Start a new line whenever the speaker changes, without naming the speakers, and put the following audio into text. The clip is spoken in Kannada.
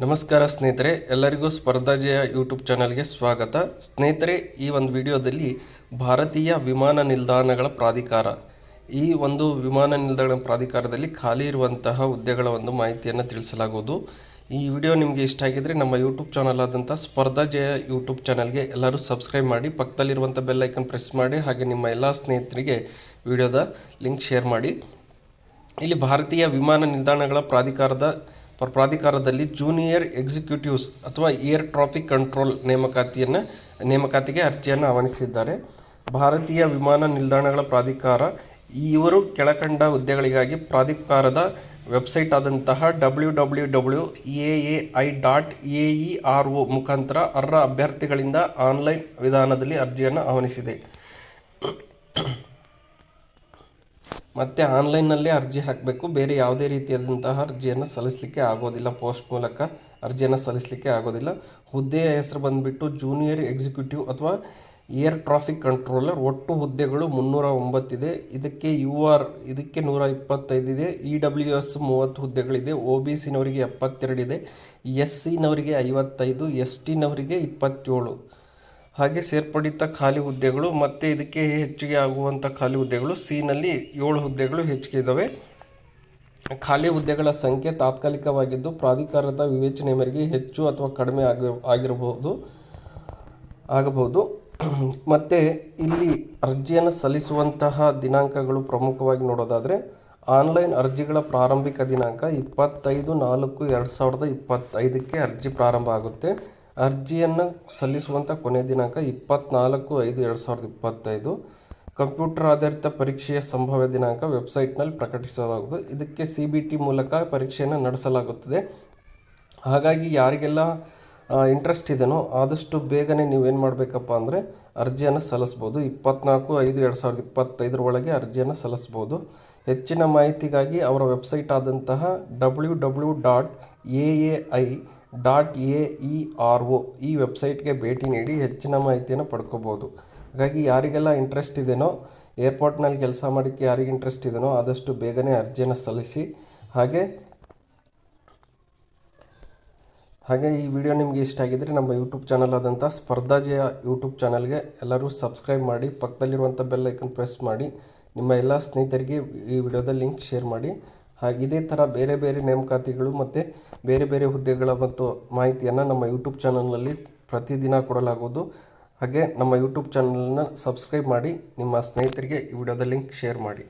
ನಮಸ್ಕಾರ ಸ್ನೇಹಿತರೆ, ಎಲ್ಲರಿಗೂ ಸ್ಪರ್ಧಾಜಯ ಯೂಟ್ಯೂಬ್ ಚಾನಲ್ಗೆ ಸ್ವಾಗತ. ಸ್ನೇಹಿತರೆ, ಈ ಒಂದು ವಿಡಿಯೋದಲ್ಲಿ ಭಾರತೀಯ ವಿಮಾನ ನಿಲ್ದಾಣಗಳ ಪ್ರಾಧಿಕಾರ, ಈ ಒಂದು ವಿಮಾನ ನಿಲ್ದಾಣ ಪ್ರಾಧಿಕಾರದಲ್ಲಿ ಖಾಲಿ ಇರುವಂತಹ ಹುದ್ದೆಗಳ ಒಂದು ಮಾಹಿತಿಯನ್ನು ತಿಳಿಸಲಾಗುವುದು. ಈ ವಿಡಿಯೋ ನಿಮಗೆ ಇಷ್ಟ ಆಗಿದ್ದರೆ ನಮ್ಮ ಯೂಟ್ಯೂಬ್ ಚಾನಲ್ ಆದಂಥ ಸ್ಪರ್ಧಾಜಯ ಯೂಟ್ಯೂಬ್ ಚಾನಲ್ಗೆ ಎಲ್ಲರೂ ಸಬ್ಸ್ಕ್ರೈಬ್ ಮಾಡಿ, ಪಕ್ಕದಲ್ಲಿರುವಂಥ ಬೆಲ್ ಐಕನ್ ಪ್ರೆಸ್ ಮಾಡಿ, ಹಾಗೆ ನಿಮ್ಮ ಎಲ್ಲ ಸ್ನೇಹಿತರಿಗೆ ವಿಡಿಯೋದ ಲಿಂಕ್ ಶೇರ್ ಮಾಡಿ. ಇಲ್ಲಿ ಭಾರತೀಯ ವಿಮಾನ ನಿಲ್ದಾಣಗಳ ಪ್ರಾಧಿಕಾರದ ಪ್ರ- ಪ್ರಾಧಿಕಾರದಲ್ಲಿ ಜೂನಿಯರ್ ಎಕ್ಸಿಕ್ಯೂಟಿವ್ಸ್ ಅಥವಾ ಏರ್ ಟ್ರಾಫಿಕ್ ಕಂಟ್ರೋಲ್ ನೇಮಕಾತಿಯನ್ನು, ನೇಮಕಾತಿಗೆ ಅರ್ಜಿಯನ್ನು ಆಹ್ವಾನಿಸಿದ್ದಾರೆ. ಭಾರತೀಯ ವಿಮಾನ ನಿಲ್ದಾಣಗಳ ಪ್ರಾಧಿಕಾರ ಇವರು ಕೆಳಕಂಡ ಹುದ್ದೆಗಳಿಗಾಗಿ ಪ್ರಾಧಿಕಾರದ ವೆಬ್ಸೈಟ್ ಆದಂತಹ W W W A A I dot A E R O ಮುಖಾಂತರ ಅರ್ಹ ಅಭ್ಯರ್ಥಿಗಳಿಂದ ಆನ್ಲೈನ್ ವಿಧಾನದಲ್ಲಿ ಅರ್ಜಿಯನ್ನು ಆಹ್ವಾನಿಸಿದೆ. ಮತ್ತು ಆನ್ಲೈನ್ನಲ್ಲೇ ಅರ್ಜಿ ಹಾಕಬೇಕು. ಬೇರೆ ಯಾವುದೇ ರೀತಿಯಾದಂತಹ ಅರ್ಜಿಯನ್ನು ಸಲ್ಲಿಸಲಿಕ್ಕೆ ಆಗೋದಿಲ್ಲ. ಪೋಸ್ಟ್ ಮೂಲಕ ಅರ್ಜಿಯನ್ನು ಸಲ್ಲಿಸಲಿಕ್ಕೆ ಆಗೋದಿಲ್ಲ. ಹುದ್ದೆಯ ಹೆಸರು ಬಂದುಬಿಟ್ಟು ಜೂನಿಯರ್ ಎಕ್ಸಿಕ್ಯೂಟಿವ್ ಅಥವಾ ಏರ್ ಟ್ರಾಫಿಕ್ ಕಂಟ್ರೋಲರ್. ಒಟ್ಟು ಹುದ್ದೆಗಳು ಮುನ್ನೂರ ಒಂಬತ್ತಿದೆ ಇದಕ್ಕೆ ಯು ಆರ್ ಇದಕ್ಕೆ ನೂರ ಇಪ್ಪತ್ತೈದಿದೆ ಇ ಡಬ್ಲ್ಯೂ ಎಸ್ ಮೂವತ್ತು ಹುದ್ದೆಗಳಿದೆ. ಒ ಬಿ ಸಿನವರಿಗೆ ಎಪ್ಪತ್ತೆರಡಿದೆ ಎಸ್ ಸಿನವರಿಗೆ ಐವತ್ತೈದು ಎಸ್ ಟಿನವರಿಗೆ ಇಪ್ಪತ್ತೇಳು. ಹಾಗೆ ಸೇರ್ಪಡಿತ ಖಾಲಿ ಹುದ್ದೆಗಳು ಮತ್ತು ಇದಕ್ಕೆ ಹೆಚ್ಚಿಗೆ ಆಗುವಂಥ ಖಾಲಿ ಹುದ್ದೆಗಳು ಸಿನಲ್ಲಿ ಏಳು ಹುದ್ದೆಗಳು ಹೆಚ್ಚಿಗೆ ಇದ್ದಾವೆ ಖಾಲಿ ಹುದ್ದೆಗಳ ಸಂಖ್ಯೆ ತಾತ್ಕಾಲಿಕವಾಗಿದ್ದು ಪ್ರಾಧಿಕಾರದ ವಿವೇಚನೆ ಮೇರೆಗೆ ಹೆಚ್ಚು ಅಥವಾ ಕಡಿಮೆ ಆಗಿ ಆಗಿರಬಹುದು. ಆಗಬಹುದು. ಮತ್ತು ಇಲ್ಲಿ ಅರ್ಜಿಯನ್ನು ಸಲ್ಲಿಸುವಂತಹ ದಿನಾಂಕಗಳು ಪ್ರಮುಖವಾಗಿ ನೋಡೋದಾದರೆ ಆನ್ಲೈನ್ ಅರ್ಜಿಗಳ ಪ್ರಾರಂಭಿಕ ದಿನಾಂಕ ಇಪ್ಪತ್ತೈದು ನಾಲ್ಕು ಎರಡು ಸಾವಿರದ ಇಪ್ಪತ್ತೈದಕ್ಕೆ ಅರ್ಜಿ ಪ್ರಾರಂಭ ಆಗುತ್ತೆ. ಅರ್ಜಿಯನ್ನು ಸಲ್ಲಿಸುವಂಥ ಕೊನೆಯ ದಿನಾಂಕ ಇಪ್ಪತ್ನಾಲ್ಕು ಐದು ಎರಡು ಸಾವಿರದ ಇಪ್ಪತ್ತೈದು. ಕಂಪ್ಯೂಟರ್ ಆಧಾರಿತ ಪರೀಕ್ಷೆಯ ಸಂಭಾವ್ಯ ದಿನಾಂಕ ವೆಬ್ಸೈಟ್ನಲ್ಲಿ ಪ್ರಕಟಿಸಲಾಗುವುದು. ಇದಕ್ಕೆ ಸಿ ಬಿ ಟಿ ಮೂಲಕ ಪರೀಕ್ಷೆಯನ್ನು ನಡೆಸಲಾಗುತ್ತದೆ. ಹಾಗಾಗಿ ಯಾರಿಗೆಲ್ಲ ಇಂಟ್ರೆಸ್ಟ್ ಇದೆಯೋ ಆದಷ್ಟು ಬೇಗನೆ ನೀವೇನು ಮಾಡಬೇಕಪ್ಪ ಅಂದರೆ ಅರ್ಜಿಯನ್ನು ಸಲ್ಲಿಸ್ಬೋದು. ಇಪ್ಪತ್ನಾಲ್ಕು ಐದು ಎರಡು ಸಾವಿರದ ಇಪ್ಪತ್ತೈದರ ಒಳಗೆ ಅರ್ಜಿಯನ್ನು ಸಲ್ಲಿಸ್ಬೋದು. ಹೆಚ್ಚಿನ ಮಾಹಿತಿಗಾಗಿ ಅವರ ವೆಬ್ಸೈಟ್ ಆದಂತಹ W W dot A A I dot A E R O ಈ ವೆಬ್ಸೈಟ್ಗೆ ಭೇಟಿ ನೀಡಿ ಹೆಚ್ಚಿನ ಮಾಹಿತಿಯನ್ನು ಪಡ್ಕೋಬೋದು. ಹಾಗಾಗಿ ಯಾರಿಗೆಲ್ಲ ಇಂಟ್ರೆಸ್ಟ್ ಇದೆಯೋ ಏರ್ಪೋರ್ಟ್ನಲ್ಲಿ ಕೆಲಸ ಮಾಡೋಕ್ಕೆ ಯಾರಿಗೆ ಇಂಟ್ರೆಸ್ಟ್ ಇದೆಯೋ ಆದಷ್ಟು ಬೇಗನೆ ಅರ್ಜಿಯನ್ನು ಸಲ್ಲಿಸಿ. ಹಾಗೆ ಹಾಗೆ ಈ ವಿಡಿಯೋ ನಿಮಗೆ ಇಷ್ಟ ಆಗಿದ್ದರೆ ನಮ್ಮ ಯೂಟ್ಯೂಬ್ ಚಾನಲ್ ಆದಂಥ ಸ್ಪರ್ಧಾಜಯ ಯೂಟ್ಯೂಬ್ ಚಾನಲ್ಗೆ ಎಲ್ಲರೂ ಸಬ್ಸ್ಕ್ರೈಬ್ ಮಾಡಿ, ಪಕ್ಕದಲ್ಲಿರುವಂಥ ಬೆಲ್ ಐಕನ್ ಪ್ರೆಸ್ ಮಾಡಿ, ನಿಮ್ಮ ಎಲ್ಲ ಸ್ನೇಹಿತರಿಗೆ ಈ ವಿಡಿಯೋದ ಲಿಂಕ್ ಶೇರ್ ಮಾಡಿ. ಹಾಗೆ ಇದೇ ಥರ ಬೇರೆ ಬೇರೆ ನೇಮಕಾತಿಗಳು ಮತ್ತು ಬೇರೆ ಬೇರೆ ಹುದ್ದೆಗಳ ಮತ್ತು ಮಾಹಿತಿಯನ್ನು ನಮ್ಮ ಯೂಟ್ಯೂಬ್ ಚಾನಲ್ನಲ್ಲಿ ಪ್ರತಿದಿನ ಕೊಡಲಾಗುವುದು. ಹಾಗೆ ನಮ್ಮ ಯೂಟ್ಯೂಬ್ ಚಾನಲನ್ನು ಸಬ್ಸ್ಕ್ರೈಬ್ ಮಾಡಿ, ನಿಮ್ಮ ಸ್ನೇಹಿತರಿಗೆ ಈ ವಿಡಿಯೋದ ಲಿಂಕ್ ಶೇರ್ ಮಾಡಿ.